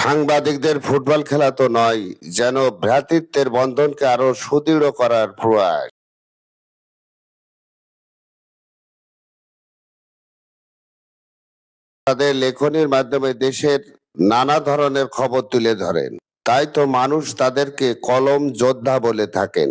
সাংবাদিকদের ফুটবল খেলা তো নয়, যেন ভ্রাতৃত্বের বন্ধনকে আরও সুদৃঢ় করার প্রয়াস। তাদের লেখনীর মাধ্যমে দেশের নানা ধরনের খবর তুলে ধরেন। তাই তো মানুষ তাদেরকে কলম যোদ্ধা বলে থাকেন।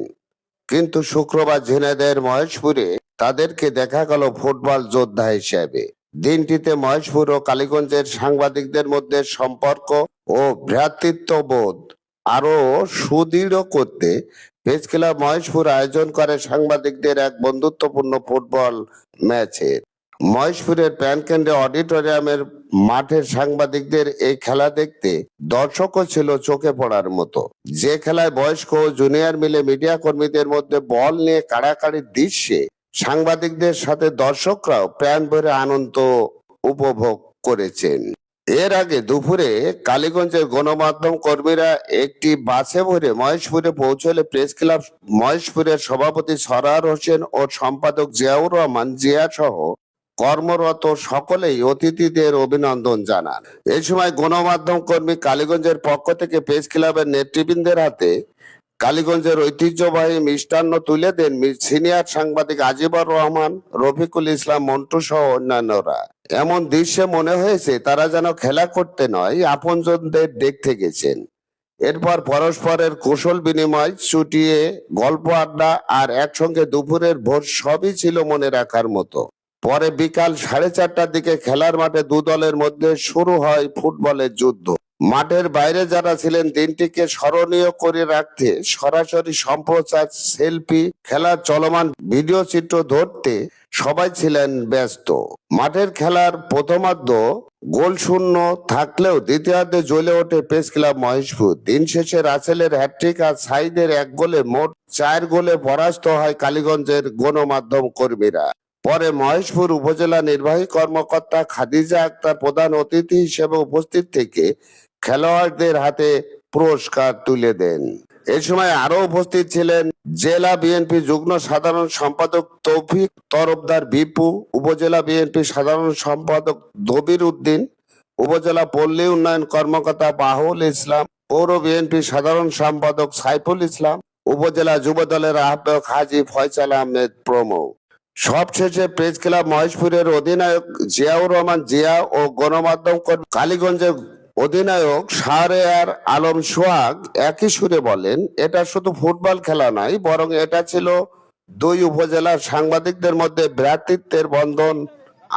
কিন্তু শুক্রবার ঝিনাইদের মহেশপুরে তাদেরকে দেখা গেল ফুটবল যোদ্ধা হিসেবে। দিনটিতে মহেশপুর ও কালীগঞ্জের সাংবাদিকদের মধ্যে সম্পর্ক ও ভ্রাতৃত্ববোধ। আরও সুদৃঢ় করতে প্রেস ক্লাব মহেশপুর আয়োজন করে সাংবাদিকদের এক বন্ধুত্বপূর্ণ ফুটবল ম্যাচে। মহেশপুরের প্যানকেন্দ্রে অডিটোরিয়ামের মাঠের সাংবাদিকদের এই খেলা দেখতে দর্শকও ছিল চোখে পড়ার মতো। যে খেলায় বয়স্ক জুনিয়র মিলে মিডিয়া কর্মীদের মধ্যে বল নিয়ে কাড়াকাড়ির দৃশ্যে সাংবাদিকদের সাথে দর্শকরাও প্রাণ ভরে আনন্দ উপভোগ করেছেন। এর আগে দুপুরে কালীগঞ্জের গণমাধ্যম কর্মীরা একটি বাসে ভরে মহেশপুরে পৌঁছলে প্রেস ক্লাব মহেশপুরের সভাপতি সরার হোসেন ও সম্পাদক জিয়াউর রহমান জিয়া সহ কর্মরত সকলেই অতিথিদের অভিনন্দন জানান। এই সময় গণমাধ্যম কর্মী কালীগঞ্জের পক্ষ থেকে প্রেস ক্লাবের নেতৃবৃন্দের হাতে কালীগঞ্জের ঐতিহ্যবাহী মিষ্টান্ন তুলে দেন সিনিয়র সাংবাদিক আজিবর রহমান, রফিকুল ইসলাম মন্টু সহ অন্যান্যরা। এমন দৃশ্যে মনে হয়েছে, তারা যেন খেলা করতে নয়, আপনজনদের দেখতে গেছেন। এরপর পরস্পরের কুশল বিনিময়, ছুটিয়ে গল্প আড্ডা আর একসঙ্গে দুপুরের ভোর সবই ছিল মনে রাখার মতো। পরে বিকাল সাড়ে চারটার দিকে খেলার মাঠে দু দলের মধ্যে শুরু হয় ফুটবলের যুদ্ধ। মাঠের বাইরে যারা ছিলেন, দিনটিকে স্মরণীয় করে রাখতে সরাসরি সম্প্রচার, সেলফি খেলার চলমান ভিডিও চিত্র ধরতে সবাই ছিলেন ব্যস্ত। মাঠের খেলার প্রথমার্ধ গোল শূন্য থাকলেও দ্বিতীয়ার্ধে জ্বলে ওঠে প্রেস ক্লাব মহেশপুর। দিন শেষে রাসেলের হ্যাট্রিক আর সাইদের এক গোলে মোট চার গোলে পরাস্ত হয় কালীগঞ্জের গণমাধ্যম কর্মীরা। পরে মহেশপুর উপজেলা নির্বাহী কর্মকর্তা খাদিজা আক্তার প্রধান অতিথি হিসেবে উপস্থিত থেকে খেলোয়াড়দের হাতে পুরস্কার তুলে দেন। এ সময় আরও উপস্থিত ছিলেন জেলা বিএনপি যুগ্ম সাধারণ সম্পাদক তৌফিক, তরফদার বিপু, উপজেলা বিএনপি সাধারণ সম্পাদক দবির উদ্দিন, উপজেলা পল্লী উন্নয়ন কর্মকর্তা বাহুল ইসলাম, পৌর বিএনপি সাধারণ সম্পাদক সাইফুল ইসলাম, উপজেলা যুব দলের আহ্বায়ক হাজি ফয়সাল আহমেদ প্রমুখ। সবশেষে প্রেস ক্লাব মহেশপুরের অধিনায়ক জিয়াউর রহমান জিয়া ও গণমাধ্যম কর্মী কালীগঞ্জের অধিনায়ক শাহরেয়ার আলম সোহাগ একই সুরে বলেন, এটা শুধু ফুটবল খেলা নয়, বরং এটা ছিল দুই উপজেলার সাংবাদিকদের মধ্যে ভ্রাতৃত্বের বন্ধন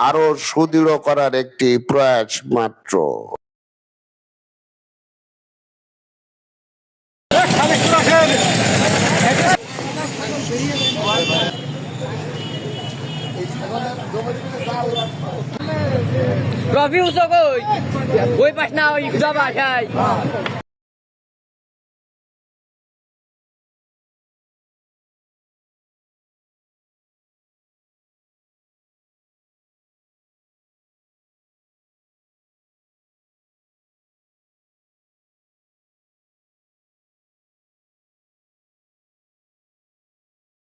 আরও সুদৃঢ় করার একটি প্রয়াস মাত্র। ট্রফি উঁচু কই ওই পাশ না ওই খুদা বাসায়